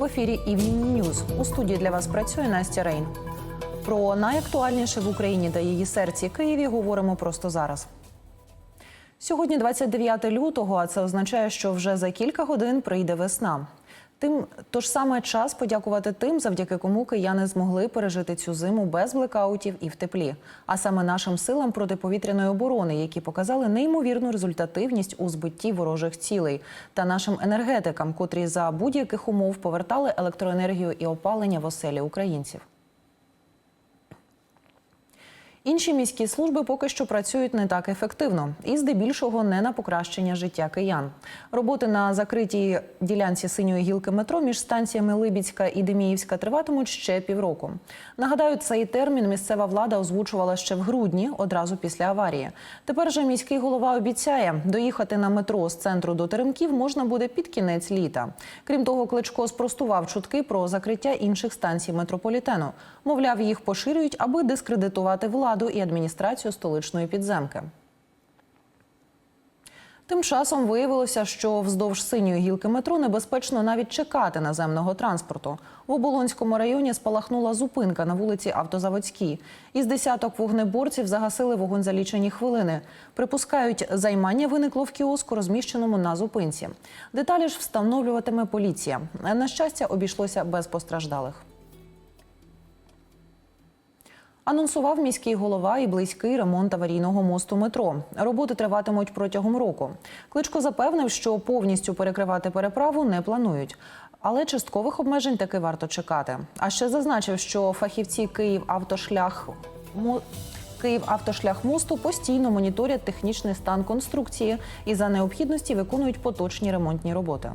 В ефірі Evening News. У студії для вас працює Настя Рейн. Про найактуальніше в Україні та її серці Києві говоримо просто зараз. Сьогодні 29 лютого, а це означає, що вже за кілька годин прийде весна. Тим тож саме час подякувати тим, завдяки кому кияни змогли пережити цю зиму без блекаутів і в теплі, а саме нашим силам протиповітряної оборони, які показали неймовірну результативність у збитті ворожих цілей, та нашим енергетикам, котрі за будь-яких умов повертали електроенергію і опалення в оселі українців. Інші міські служби поки що працюють не так ефективно і здебільшого не на покращення життя киян. Роботи на закритій ділянці синьої гілки метро між станціями Либідська і Деміївська триватимуть ще півроку. Нагадаю, цей термін місцева влада озвучувала ще в грудні, одразу після аварії. Тепер же міський голова обіцяє, доїхати на метро з центру до Теремків можна буде під кінець літа. Крім того, Кличко спростував чутки про закриття інших станцій метрополітену. Мовляв, їх поширюють, аби дискредитувати владу і адміністрацію столичної підземки. Тим часом виявилося, що вздовж синьої гілки метро небезпечно навіть чекати наземного транспорту. В Оболонському районі спалахнула зупинка на вулиці Автозаводській. Із десяток вогнеборців загасили вогонь за лічені хвилини. Припускають, займання виникло в кіоску, розміщеному на зупинці. Деталі ж встановлюватиме поліція. На щастя, обійшлося без постраждалих. Анонсував міський голова і близький ремонт аварійного мосту метро. Роботи триватимуть протягом року. Кличко запевнив, що повністю перекривати переправу не планують. Але часткових обмежень таки варто чекати. А ще зазначив, що фахівці Київ автошлях Київ автошлях мосту постійно моніторять технічний стан конструкції і за необхідності виконують поточні ремонтні роботи.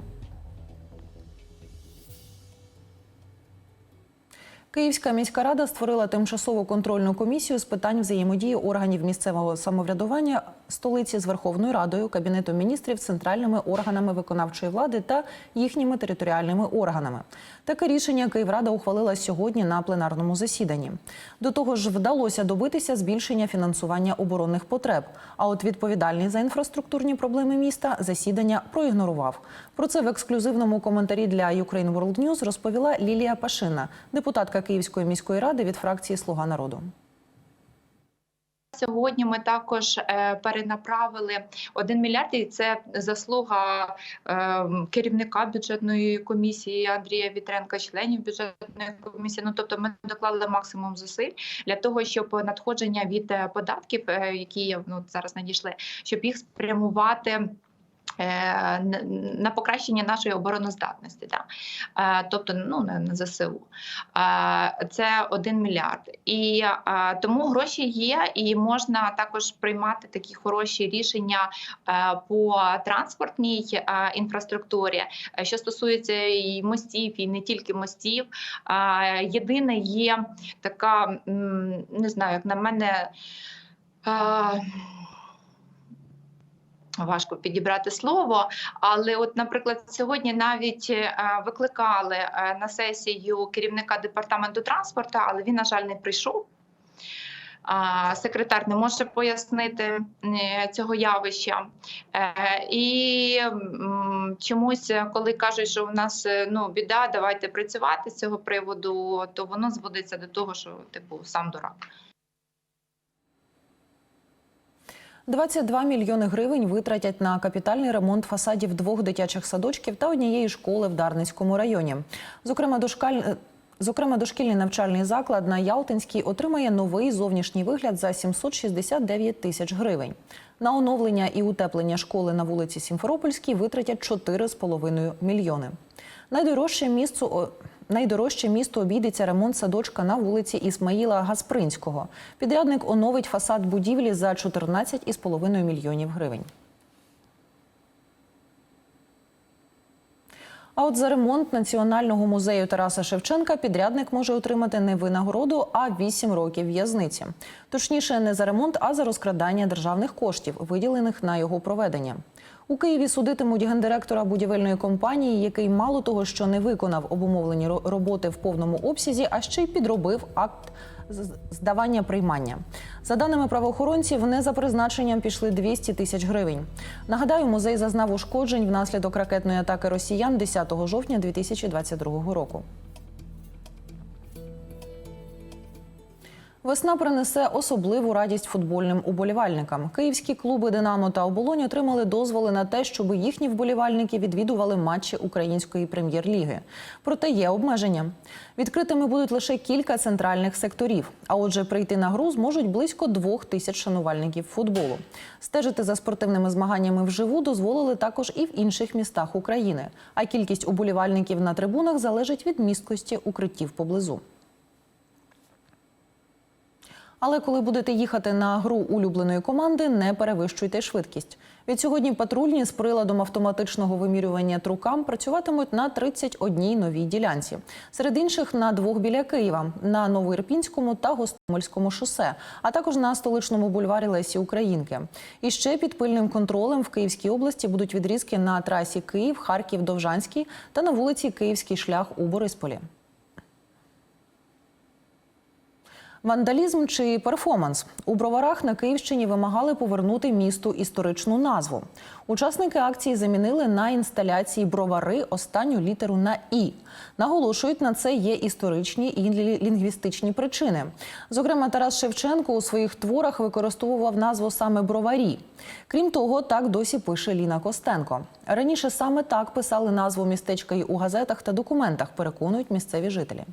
Київська міська рада створила тимчасову контрольну комісію з питань взаємодії органів місцевого самоврядування столиці з Верховною Радою, Кабінетом міністрів, центральними органами виконавчої влади та їхніми територіальними органами. Таке рішення Київрада ухвалила сьогодні на пленарному засіданні. До того ж, вдалося добитися збільшення фінансування оборонних потреб. А от відповідальний за інфраструктурні проблеми міста засідання проігнорував. Про це в ексклюзивному коментарі для Ukraine World News розповіла Лілія Пашина, депутатка Київської міської ради від фракції Слуга народу. Сьогодні ми також е, перенаправили 1 мільярд, і це заслуга е, керівника бюджетної комісії Андрія Вітренка, членів бюджетної комісії. Ну тобто, ми доклали максимум зусиль для того, щоб надходження від е, податків, які ну, зараз надійшли, щоб їх спрямувати. Е, на покращення нашої обороноздатності, да? Е, тобто ну, на ЗСУ. Е, це 1 мільярд. І тому гроші є, і можна також приймати такі хороші рішення по транспортній інфраструктурі, що стосується і мостів, і не тільки мостів. Єдине є така, не знаю, як на мене. Важко підібрати слово, але, от, наприклад, сьогодні навіть е, викликали е, на сесію керівника департаменту транспорту, але він, на жаль, не прийшов. Секретар не може пояснити е, цього явища. І чомусь, коли кажуть, що в нас ну, біда, давайте працювати з цього приводу, то воно зводиться до того, що типу сам дурак. 22 мільйони гривень витратять на капітальний ремонт фасадів двох дитячих садочків та однієї школи в Дарницькому районі. Зокрема, дошкаль... Зокрема, дошкільний навчальний заклад на Ялтинській отримає новий зовнішній вигляд за 769 тисяч гривень. На оновлення і утеплення школи на вулиці Сімферопольській витратять 4,5 мільйони. Найдорожче місце Найдорожче місто обійдеться ремонт садочка на вулиці Ісмаїла Гаспринського. Підрядник оновить фасад будівлі за 14,5 мільйонів гривень. А от за ремонт національного музею Тараса Шевченка підрядник може отримати не винагороду, а 8 років в'язниці. Точніше, не за ремонт, а за розкрадання державних коштів, виділених на його проведення. У Києві судитимуть гендиректора будівельної компанії, який мало того, що не виконав обумовлені ро- роботи в повному обсязі, а ще й підробив акт здавання приймання. За даними правоохоронців, не за призначенням пішли 200 тисяч гривень. Нагадаю, музей зазнав ушкоджень внаслідок ракетної атаки росіян 10 жовтня 2022 року. Весна принесе особливу радість футбольним уболівальникам. Київські клуби Динамо та Оболонь отримали дозволи на те, щоб їхні вболівальники відвідували матчі української прем'єр-ліги. Проте є обмеження. Відкритими будуть лише кілька центральних секторів. А отже, прийти на гру зможуть близько двох тисяч шанувальників футболу. Стежити за спортивними змаганнями вживу дозволили також і в інших містах України. А кількість уболівальників на трибунах залежить від місткості укриттів поблизу. Але коли будете їхати на гру улюбленої команди, не перевищуйте швидкість. Від сьогодні патрульні з приладом автоматичного вимірювання трукам працюватимуть на 31 новій ділянці. Серед інших на двох біля Києва на Новоірпінському та Гостомельському шосе, а також на столичному бульварі Лесі Українки. І ще під пильним контролем в Київській області будуть відрізки на трасі Київ, Харків, Довжанський та на вулиці Київський шлях у Борисполі. Вандалізм чи перформанс у броварах на Київщині вимагали повернути місту історичну назву. Учасники акції замінили на інсталяції бровари останню літеру на і. Наголошують, на це є історичні і лінгвістичні причини. Зокрема, Тарас Шевченко у своїх творах використовував назву саме броварі. Крім того, так досі пише Ліна Костенко. Раніше саме так писали назву містечка й у газетах та документах, переконують місцеві жителі.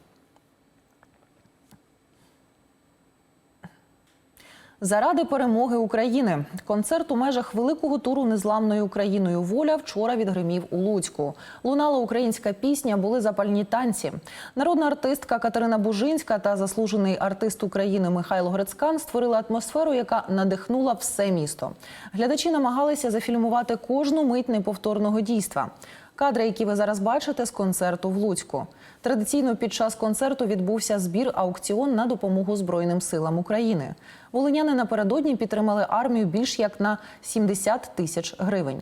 Заради перемоги України концерт у межах великого туру незламною Україною воля вчора відгримів у Луцьку. Лунала українська пісня, були запальні танці. Народна артистка Катерина Бужинська та заслужений артист України Михайло Грецкан створили атмосферу, яка надихнула все місто. Глядачі намагалися зафільмувати кожну мить неповторного дійства. Кадри, які ви зараз бачите, з концерту в Луцьку. Традиційно під час концерту відбувся збір аукціон на допомогу Збройним силам України. Волиняни напередодні підтримали армію більш як на 70 тисяч гривень.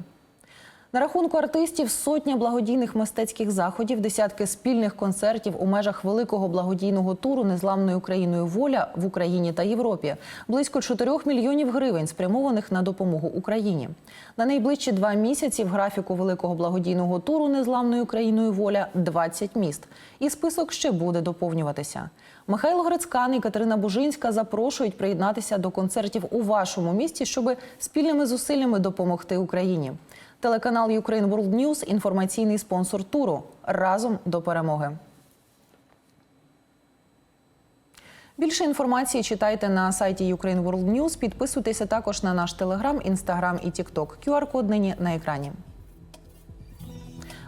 На рахунку артистів сотня благодійних мистецьких заходів, десятки спільних концертів у межах великого благодійного туру незламною Україною воля в Україні та Європі, близько 4 мільйонів гривень, спрямованих на допомогу Україні. На найближчі два місяці в графіку великого благодійного туру незламною Україною воля 20 міст. І список ще буде доповнюватися. Михайло Грицькан і Катерина Бужинська запрошують приєднатися до концертів у вашому місті, щоб спільними зусиллями допомогти Україні. Телеканал Ukraine World News – інформаційний спонсор туру. Разом до перемоги. Більше інформації читайте на сайті Ukraine World News. Підписуйтеся також на наш телеграм, інстаграм і тікток. QR-код нині на екрані.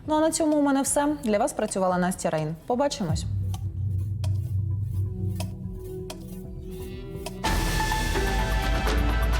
Ну а на цьому у мене все. Для вас працювала Настя Рейн. Побачимось.